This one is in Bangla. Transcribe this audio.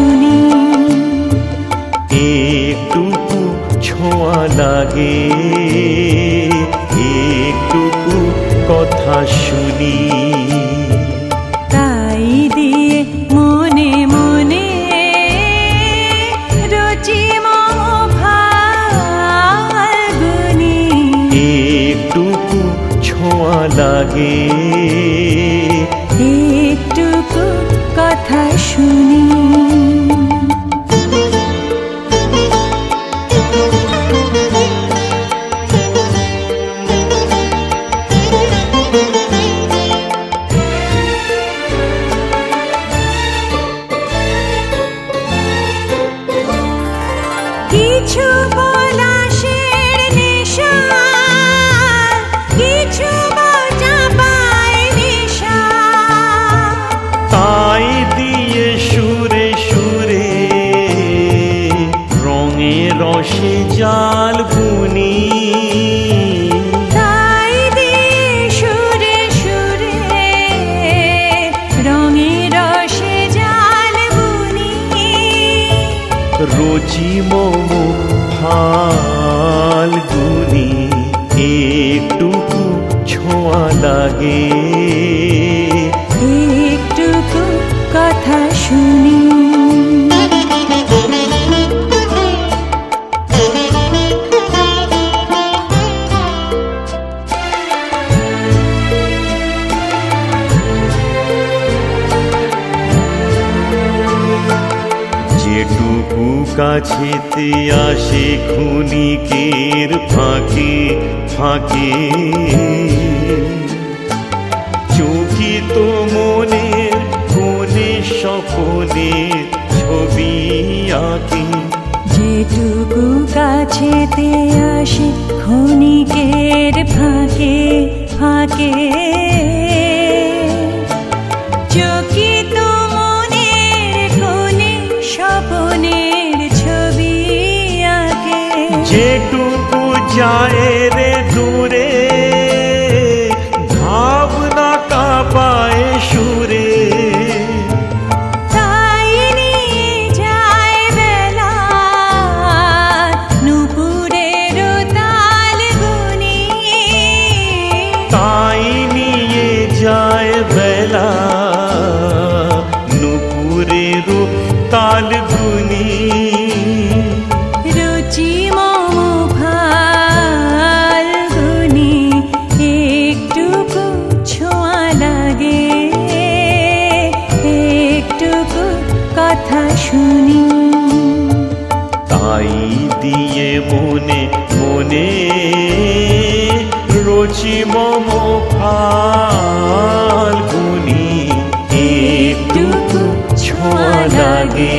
শুনি একটুকু ছোঁয়া লাগে একটুকু কথা শুনি। তাই দিয়ে মনে মনে রুচি ফাল্গুনি। একটুকু ছোঁয়া লাগে একটুকু কথা শুনি। রসে জাল বুনি রোজি মম ফাল্গুনি একটুকু ছোঁয়া লাগে। যেটুকু কাছেতে আসে ক্ষণিকের ফাঁকে ফাঁকে। চকিত মনের কোনে স্বপনে ছবি আঁকে। যেটুকু কাছেতে আসে ক্ষণিকের ফাঁকে ফাঁকে। চকিত যেটুকু যায় রে দূরে ভাবনা কাপায় সুরে বেলা নুপুরের তাল কথা শুনি। তাই দিয়ে মনে মনে রচি মম ফাল্গুনি একটু ছোঁয়া লাগে।